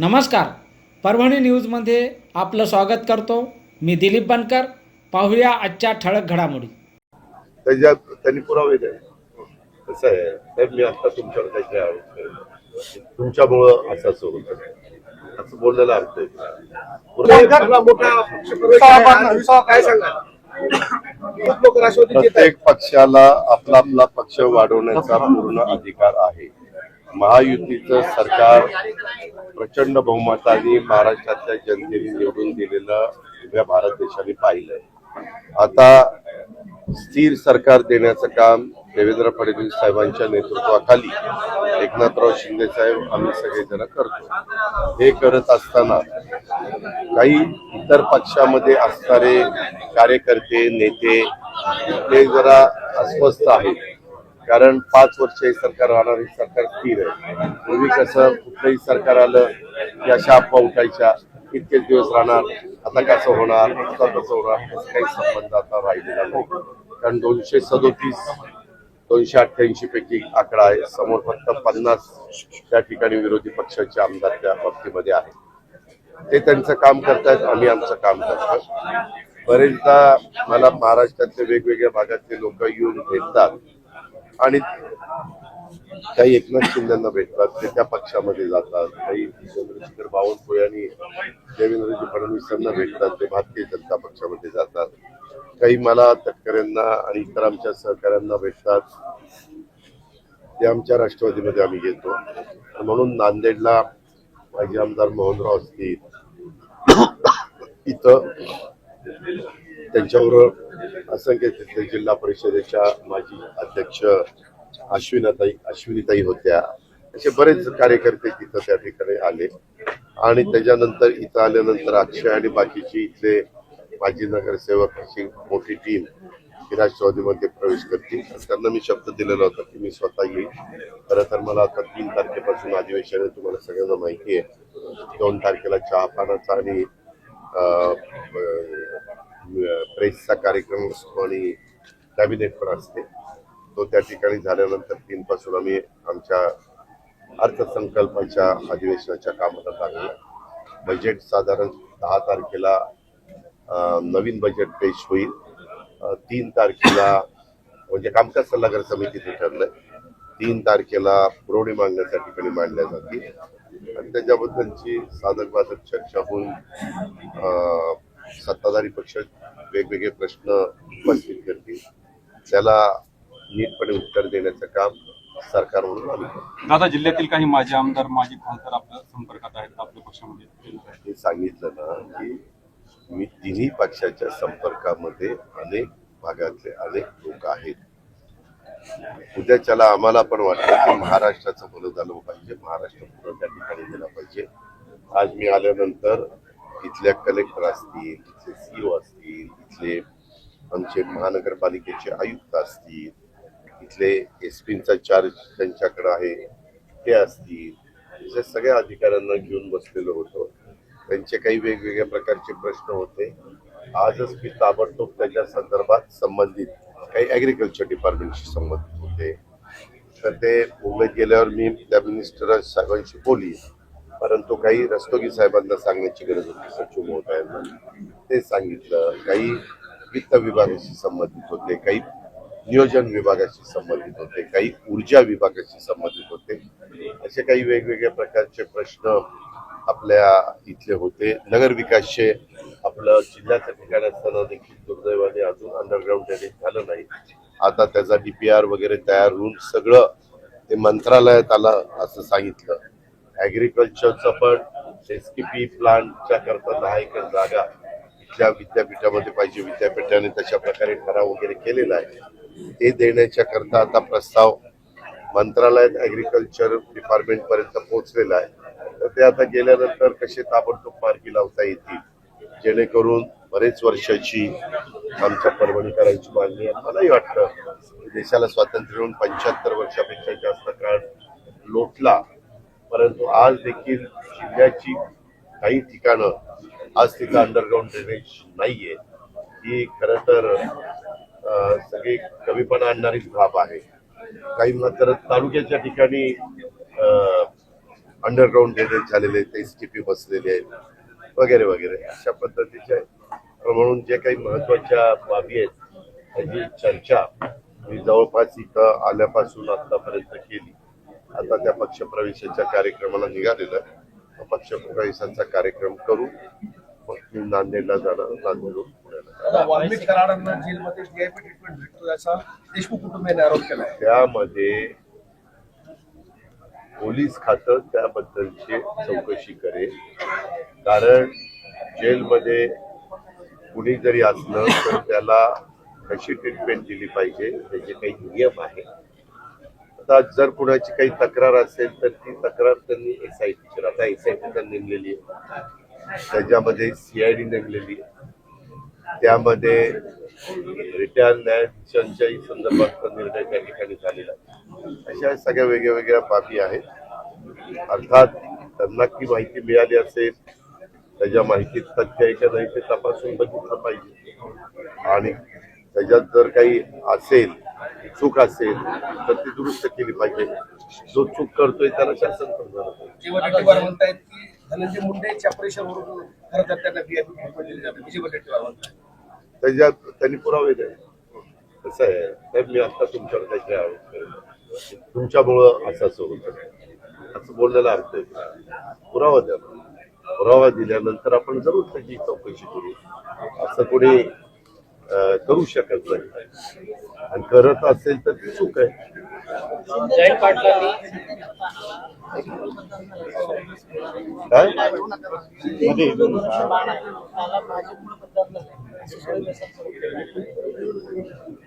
नमस्कार. परभणी न्यूजमध्ये आपलं स्वागत करतो. मी दिलीप बनकर. पाहूया आजच्या ठळक घडामोडी. त्याच्यात त्यांनी पुरावे कसं आहे? साहेब मी आता तुमच्यावर काहीतरी आरोप करेन. तुमच्यामुळं असं असं होतं असं बोललेला अर्थ आहे. प्रत्येक पक्षाला आपला आपला पक्ष वाढवण्याचा पूर्ण अधिकार आहे. महायुतीचं सरकार प्रचंड बहुमताने महाराष्ट्रातल्या जनतेने निवडून दिलेलं उभ्या भारत देशाने पाहिलंय. आता स्थिर सरकार देण्याचं काम देवेंद्र फडणवीस साहेबांच्या नेतृत्वाखाली एकनाथराव शिंदे साहेब आम्ही सगळेजण करतो. हे करत असताना काही इतर पक्षामध्ये असणारे कार्यकर्ते नेते ते जरा अस्वस्थ आहेत. कारण पाच वर्ष हे सरकार राहणार हे सरकार स्थिर आहे. पूर्वी कसं कुठलंही सरकार आलं की अशा अफवा उठायच्या इतकेच दिवस राहणार आता कसं होणार आता कसं होणार असं काही संबंध आता राहिलेला नाही. कारण दोनशे सदोतीस दोनशे अठ्ठ्याऐंशी पैकी आकडा आहे समोर फक्त पन्नास त्या ठिकाणी विरोधी पक्षाचे आमदार त्या बाबतीमध्ये आहेत. ते त्यांचं काम करतायत आम्ही आमचं काम करतो बरेचदा मला महाराष्ट्रातले वेगवेगळ्या भागातले लोक येऊन भेटतात. आणि काही एकनाथ शिंदेना भेटतात ते त्या पक्षामध्ये जातात. काही चंद्रशेखर बावनकुळे आणि देवेंद्रजी फडणवीसांना भेटतात ते भारतीय जनता पक्षामध्ये जातात. काही मला तटकऱ्यांना आणि इतर आमच्या सहकाऱ्यांना भेटतात. ते आमच्या राष्ट्रवादीमध्ये आम्ही घेतो. म्हणून नांदेडला माजी आमदार मोहनराव असतील इथं त्यांच्याबरोबर असंख्य तिथले जिल्हा परिषदेच्या माजी अध्यक्ष अश्विनाताई अश्विनीताई होत्या. असे बरेच कार्यकर्ते तिथं त्या ठिकाणी आले. आणि त्याच्यानंतर इथं आल्यानंतर अक्षय आणि बाकीची इथले माजी नगरसेवक अशी मोठी टीम ही राष्ट्रवादीमध्ये प्रवेश करतील. त्यांना मी शब्द दिलेला होता की मी स्वतः येईल. खरं तर मला आता तीन तारखेपासून अधिवेशन आहे. तुम्हाला सगळ्यांना माहिती आहे. दोन तारखेला चहापानाचा आणि प्रेसचा कार्यक्रम असतो आणि कॅबिनेट पण असते. तो त्या ठिकाणी झाल्यानंतर तीनपासून आम्ही आमच्या अर्थसंकल्पाच्या अधिवेशनाच्या कामाला लागलो. बजेट साधारण दहा तारखेला नवीन बजेट पेश होईल. तीन तारखेला म्हणजे कामकाज सल्लागार समितीचं ठरलंय. तीन तारखेला पुरवणी मागण्याच्या ठिकाणी मांडल्या जातील. आणि त्याच्याबद्दलची साधक बाधक चर्चा होऊन सत्ताधारी पक्ष वेगवेगळे प्रश्न उपस्थित करतील. त्याला नीटपणे उत्तर देण्याचं काम सरकार म्हणून आम्ही. दादा जिल्ह्यातील काही माजी आमदार माजी खासदार आपल्या संपर्कात आहेत आपल्या पक्षामध्ये हे सांगितलं ना की मी तिन्ही पक्षाच्या संपर्कामध्ये अनेक भागातले अनेक लोक आहेत. उद्याच्याला आम्हाला पण वाटतं की महाराष्ट्राचं भलं झालं पाहिजे महाराष्ट्र पुढं त्या ठिकाणी गेला पाहिजे. आज मी आल्यानंतर इथल्या कलेक्टर असतील इथले सीओ असतील इथले आमचे महानगरपालिकेचे आयुक्त असतील इथले एस पीचा चार्ज त्यांच्याकडे आहे ते असतील. अशा सगळ्या अधिकाऱ्यांना घेऊन बसलेलो होतो. त्यांचे काही वेगवेगळ्या प्रकारचे प्रश्न होते. आजच मी ताबडतोब त्याच्या संदर्भात संबंधित काही ॲग्रिकल्चर डिपार्टमेंटशी संबंधित होते. तर ते मुंबईत गेल्यावर मी त्या मिनिस्टर साहेबांशी बोली परंतु काही रस्तोगी साहेबांना सांगण्याची गरज होती सचिव महोदयांना. ते सांगितलं काही वित्त विभागाशी संबंधित होते काही नियोजन विभागाशी संबंधित होते काही ऊर्जा विभागाशी संबंधित होते. असे काही वेगवेगळ्या प्रकारचे प्रश्न आपल्या इथले होते. नगरविकासचे आपलं जिल्ह्याचं ठिकाण असताना देखील दुर्दैवाने अजून अंडरग्राऊंड ड्रेनेज झालं नाही. आता त्याचा डीपीआर वगैरे तयार होऊन सगळं ते मंत्रालयात आलं असं सांगितलं. ॲग्रिकल्चरचं पण एस टी पी प्लांटच्या करता दहा एकर जागा इथल्या विद्यापीठामध्ये पाहिजे विद्यापीठाने तशा प्रकारे ठराव वगैरे केलेला आहे. ते देण्याच्या करता आता प्रस्ताव मंत्रालयात ॲग्रिकल्चर डिपार्टमेंटपर्यंत पोहोचलेला आहे. तर ते आता गेल्यानंतर कसे ताबडतोब मार्गी लावता येतील? जेणेकरून बरेच वर्षाची आमच्या परभणीकरांची मागणी आहे. मलाही वाटतं देशाला स्वातंत्र्य होऊन पंच्याहत्तर वर्षापेक्षा जास्त काळ लोटला परंतु आज देखील जिल्ह्याची काही ठिकाणं आज तिथं अंडरग्राऊंड ड्रेनेज नाहीये. ही खरं तर सगळी कमीपणा आणणारीच बाब आहे. काही मात्र तालुक्याच्या ठिकाणी अंडरग्राऊंड ड्रेनेज झालेले आहेत एस टी पी बसलेले आहेत वगैरे वगैरे. अशा पद्धतीचे म्हणून जे काही महत्त्वाच्या बाबी आहेत त्याची चर्चा मी जवळपास इथं आल्यापासून आतापर्यंत केली. आता त्या पक्षप्रवेशाच्या कार्यक्रमाला निघालेलं आहे. पक्षप्रवेशाचा कार्यक्रम करू. मग मी नांदेडला जाणार पुण्याला. आहे त्यामध्ये पोलीस खातं त्याबद्दलची चौकशी करेल. कारण जेलमध्ये कुणी जरी असलं तर त्याला कशी ट्रीटमेंट दिली पाहिजे त्याचे काही नियम आहे आता जर कुणाची काही तक्रार असेल तर ती तक्रार त्यांनी एस आय टीची आता एस आय टी नेमलेली आहे. त्याच्यामध्ये सीआयडी नेमलेली आहे. त्यामध्ये रिटायर न्यायाधीशांच्याही संदर्भात निर्णय त्या ठिकाणी झालेला आहे. अशा सगळ्या वेगळ्या वेगळ्या बाबी आहेत. अर्थात त्यांना की माहिती मिळाली असेल त्याच्या माहितीत तथ्य आहे का नाही ते तपासून बघितलं पाहिजे. आणि त्याच्यात जर काही असेल चूक असेल तर ती दुरुस्त केली पाहिजे. जो चूक करतोय त्याला शासन वडेट्टीवार म्हणतायत की धनंजय मुंडेच्या खरं तर त्यांना त्याच्यात त्यांनी पुरावे द्यावे कसं आहे? तर मी आता तुमच्यावर करेन. तुमच्यामुळं असं असं होतं. असं बोलण्याला अर्थ आहे पुरावा द्या. पुरावा दिल्यानंतर आपण जरूर त्याची चौकशी करू. असं कोणी करू शकत नाही. आणि करत असेल तर ती चूक आहे. जयंत पाटलांनी. काय?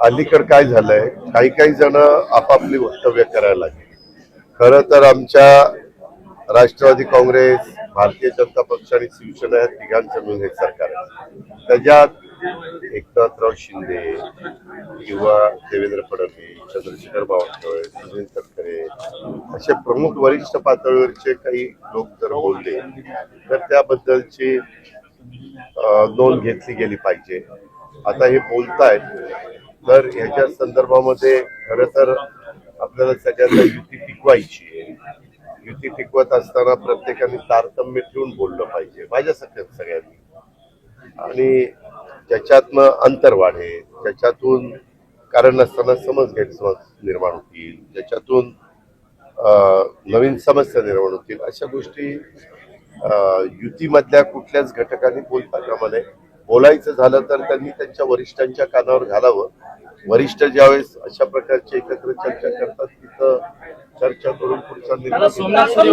अलीकडे काय झालंय? काही काही जण आपापली वक्तव्य करायला लागले. खरं तर आमच्या राष्ट्रवादी काँग्रेस भारतीय जनता पक्ष आणि शिवसेना या तिघांचं मिळून हे सरकार आहे. त्याच्यात एकनाथराव शिंदे किंवा देवेंद्र फडणवीस चंद्रशेखर बावनकुळे सुनील तटकरे असे प्रमुख वरिष्ठ पातळीवरचे काही लोक जर बोलले तर त्याबद्दलची नोंद घेतली गेली पाहिजे. आता हे बोलतायत तर ह्याच्या संदर्भामध्ये खरं तर आपल्याला सगळ्यांना युती टिकवायची आहे. युती टिकवत असताना प्रत्येकाने तारतम्य ठेवून बोललं पाहिजे माझ्यासारख्या सगळ्यांनी. आणि ज्याच्यातनं अंतर वाढेल. ज्याच्यातून कारण नसताना समज गैरसमज निर्माण होतील. ज्याच्यातून अं, नवीन समस्या निर्माण होतील. अशा गोष्टी युतीमधल्या कुठल्याच घटकांनी बोलता कामा नये बोलायचं झालं तर त्यांनी त्यांच्या वरिष्ठांच्या कानावर घालावं. वरिष्ठ ज्यावेळेस अशा प्रकारची एकत्र चर्चा करतात तिथं चर्चा करून पुढचा निर्णय